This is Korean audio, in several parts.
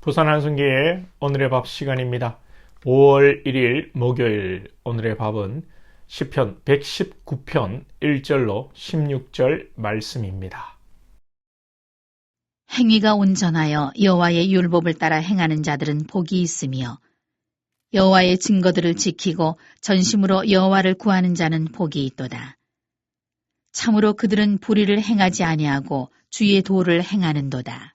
부산 한성교의 오늘의 밥 시간입니다. 5월 1일 목요일 오늘의 밥은 시편 119편 1절로 16절 말씀입니다. 행위가 온전하여 여호와의 율법을 따라 행하는 자들은 복이 있으며 여호와의 증거들을 지키고 전심으로 여호와를 구하는 자는 복이 있도다. 참으로 그들은 불의를 행하지 아니하고 주의 도를 행하는도다.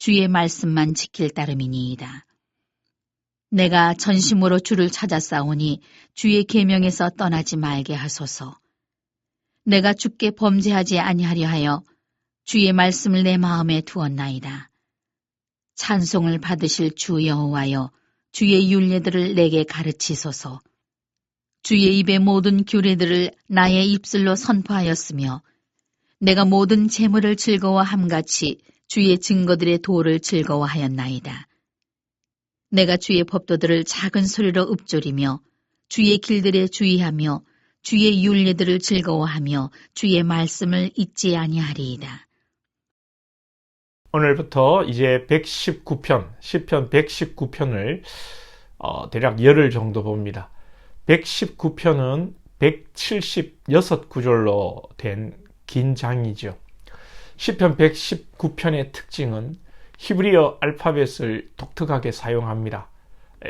주의 말씀만 지킬 따름이니이다. 내가 전심으로 주를 찾아 싸우니 주의 계명에서 떠나지 말게 하소서. 내가 주께 범죄하지 아니하려 하여 주의 말씀을 내 마음에 두었나이다. 찬송을 받으실 주 여호와여 주의 윤례들을 내게 가르치소서. 주의 입의 모든 규례들을 나의 입술로 선포하였으며 내가 모든 재물을 즐거워함같이 주의 증거들의 도를 즐거워하였나이다. 내가 주의 법도들을 작은 소리로 읊조리며 주의 길들에 주의하며 주의 윤례들을 즐거워하며 주의 말씀을 잊지 아니하리이다. 오늘부터 이제 119편, 시편 119편을 어, 대략 열흘 정도 봅니다. 119편은 176구절로 된 긴 장이죠. 시편 119편의 특징은 히브리어 알파벳을 독특하게 사용합니다.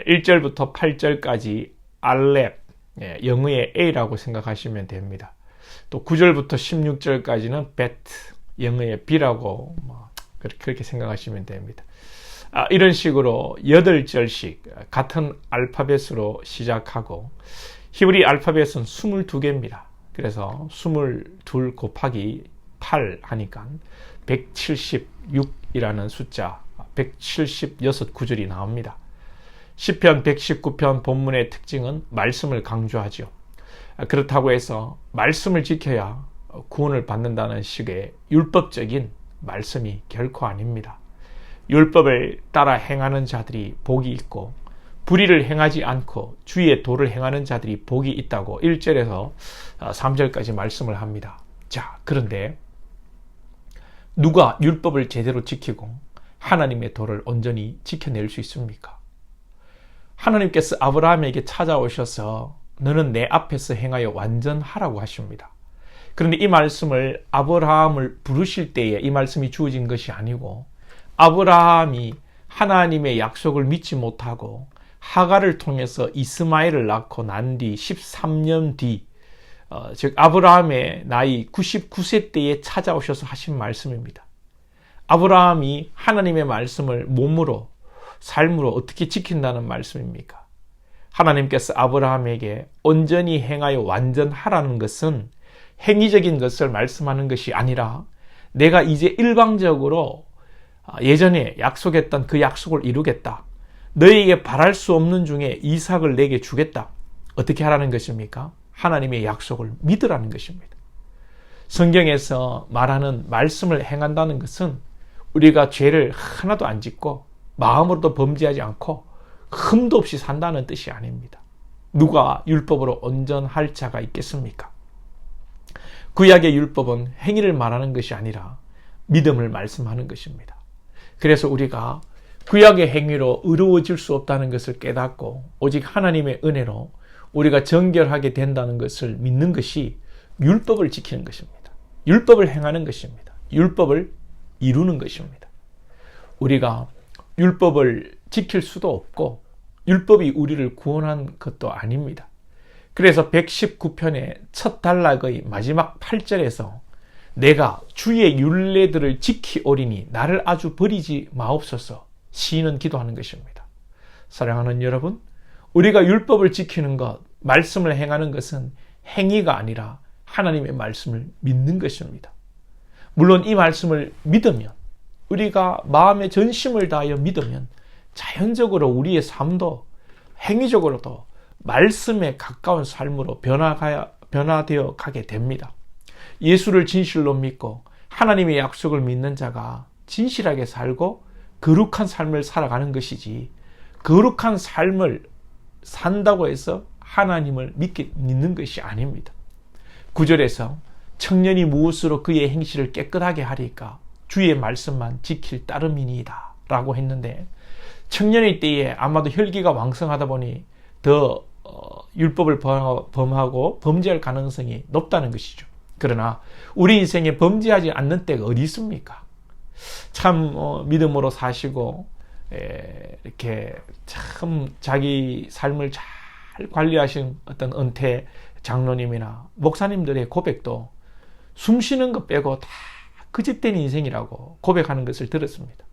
1절부터 8절까지 알렙, 예, 영어의 A라고 생각하시면 됩니다. 또 9절부터 16절까지는 베트, 영어의 B라고 뭐 그렇게 생각하시면 됩니다. 아, 이런 식으로 8절씩 같은 알파벳으로 시작하고 히브리 알파벳은 22개입니다. 그래서 22 곱하기 8 하니까 176이라는 숫자 176구절이 나옵니다. 시편 119편 본문의 특징은 말씀을 강조하죠. 그렇다고 해서 말씀을 지켜야 구원을 받는다는 식의 율법적인 말씀이 결코 아닙니다. 율법을 따라 행하는 자들이 복이 있고 불의를 행하지 않고 주의 도를 행하는 자들이 복이 있다고 1절에서 3절까지 말씀을 합니다. 자, 그런데 누가 율법을 제대로 지키고 하나님의 도를 온전히 지켜낼 수 있습니까? 하나님께서 아브라함에게 찾아오셔서 너는 내 앞에서 행하여 완전하라고 하십니다. 그런데 이 말씀을 아브라함을 부르실 때에 이 말씀이 주어진 것이 아니고 아브라함이 하나님의 약속을 믿지 못하고 하가를 통해서 이스마엘을 낳고 난 뒤 13년 뒤, 어, 즉 아브라함의 나이 99세 때에 찾아오셔서 하신 말씀입니다. 아브라함이 하나님의 말씀을 몸으로 삶으로 어떻게 지킨다는 말씀입니까? 하나님께서 아브라함에게 온전히 행하여 완전하라는 것은 행위적인 것을 말씀하는 것이 아니라 내가 이제 일방적으로 예전에 약속했던 그 약속을 이루겠다. 너에게 바랄 수 없는 중에 이삭을 내게 주겠다. 어떻게 하라는 것입니까? 하나님의 약속을 믿으라는 것입니다. 성경에서 말하는 말씀을 행한다는 것은 우리가 죄를 하나도 안 짓고 마음으로도 범죄하지 않고 흠도 없이 산다는 뜻이 아닙니다. 누가 율법으로 온전할 자가 있겠습니까? 구약의 율법은 행위를 말하는 것이 아니라 믿음을 말씀하는 것입니다. 그래서 우리가 구약의 행위로 의로워질 수 없다는 것을 깨닫고 오직 하나님의 은혜로 우리가 정결하게 된다는 것을 믿는 것이 율법을 지키는 것입니다. 율법을 행하는 것입니다. 율법을 이루는 것입니다. 우리가 율법을 지킬 수도 없고 율법이 우리를 구원한 것도 아닙니다. 그래서 119편의 첫 단락의 마지막 8절에서 내가 주의 율례들을 지키오리니 나를 아주 버리지 마옵소서 시인은 기도하는 것입니다. 사랑하는 여러분, 우리가 율법을 지키는 것, 말씀을 행하는 것은 행위가 아니라 하나님의 말씀을 믿는 것입니다. 물론 이 말씀을 믿으면 우리가 마음의 전심을 다하여 믿으면 자연적으로 우리의 삶도 행위적으로도 말씀에 가까운 삶으로 변화가, 변화되어 가게 됩니다. 예수를 진실로 믿고 하나님의 약속을 믿는 자가 진실하게 살고 거룩한 삶을 살아가는 것이지 거룩한 삶을 산다고 해서 하나님을 믿게, 믿는 것이 아닙니다. 구절에서 청년이 무엇으로 그의 행실을 깨끗하게 하리까 주의 말씀만 지킬 따름이니이다 라고 했는데 청년의 때에 아마도 혈기가 왕성하다 보니 더 어, 율법을 범하고 범죄할 가능성이 높다는 것이죠. 그러나 우리 인생에 범죄하지 않는 때가 어디 있습니까? 참 어, 믿음으로 사시고 에, 이렇게 참 자기 삶을 잘 관리하신 어떤 은퇴 장로님이나 목사님들의 고백도 숨 쉬는 것 빼고 다 그짓된 인생이라고 고백하는 것을 들었습니다.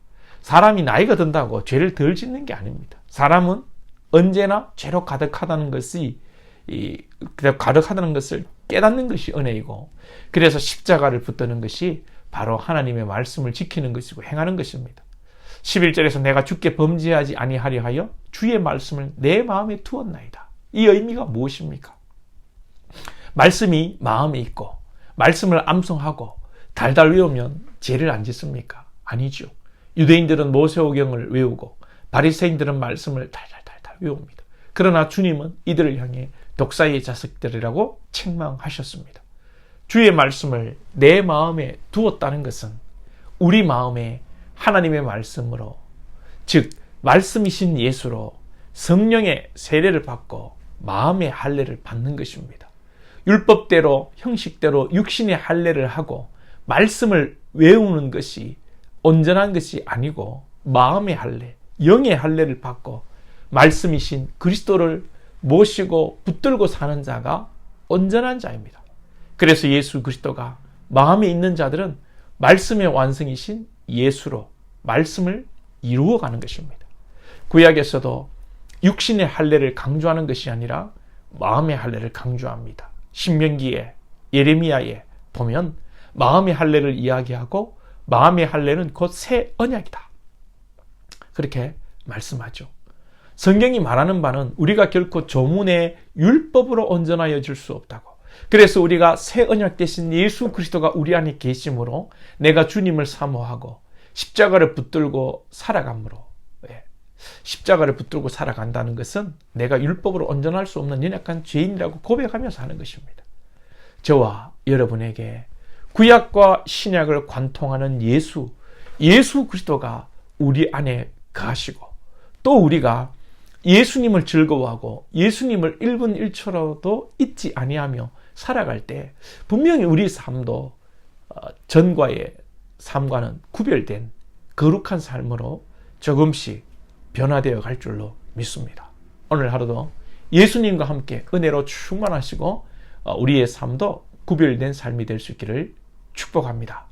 사람이 나이가 든다고 죄를 덜 짓는 게 아닙니다. 사람은 언제나 죄로 가득하다는 것이 이, 가득하다는 것을 깨닫는 것이 은혜이고 그래서 십자가를 붙드는 것이 바로 하나님의 말씀을 지키는 것이고 행하는 것입니다. 11절에서 내가 죽게 범죄하지 아니하려 하여 주의 말씀을 내 마음에 두었나이다. 이 의미가 무엇입니까? 말씀이 마음에 있고 말씀을 암송하고 달달 외우면 죄를 안 짓습니까? 아니죠. 유대인들은 모세오경을 외우고 바리새인들은 말씀을 달달달달 외웁니다. 그러나 주님은 이들을 향해 독사의 자식들이라고 책망하셨습니다. 주의 말씀을 내 마음에 두었다는 것은 우리 마음에 하나님의 말씀으로 즉 말씀이신 예수로 성령의 세례를 받고 마음의 할례를 받는 것입니다. 율법대로 형식대로 육신의 할례를 하고 말씀을 외우는 것이 온전한 것이 아니고 마음의 할례, 영의 할례를 받고 말씀이신 그리스도를 모시고 붙들고 사는 자가 온전한 자입니다. 그래서 예수 그리스도가 마음에 있는 자들은 말씀의 완성이신 예수로 말씀을 이루어 가는 것입니다. 구약에서도 육신의 할례를 강조하는 것이 아니라 마음의 할례를 강조합니다. 신명기에 예레미야에 보면 마음의 할례를 이야기하고 마음의 할례는 곧 새 언약이다. 그렇게 말씀하죠. 성경이 말하는 바는 우리가 결코 조문의 율법으로 온전하여질 수 없다고. 그래서 우리가 새 언약 대신 예수 그리스도가 우리 안에 계심으로 내가 주님을 사모하고 십자가를 붙들고 살아감으로 예. 십자가를 붙들고 살아간다는 것은 내가 율법으로 온전할 수 없는 연약한 죄인이라고 고백하면서 하는 것입니다. 저와 여러분에게 구약과 신약을 관통하는 예수, 예수 그리스도가 우리 안에 가시고 또 우리가 예수님을 즐거워하고 예수님을 1분 1초라도 잊지 아니하며 살아갈 때 분명히 우리 삶도 어, 전과의 삶과는 구별된 거룩한 삶으로 조금씩 변화되어 갈 줄로 믿습니다. 오늘 하루도 예수님과 함께 은혜로 충만하시고 어, 우리의 삶도 구별된 삶이 될 수 있기를 축복합니다.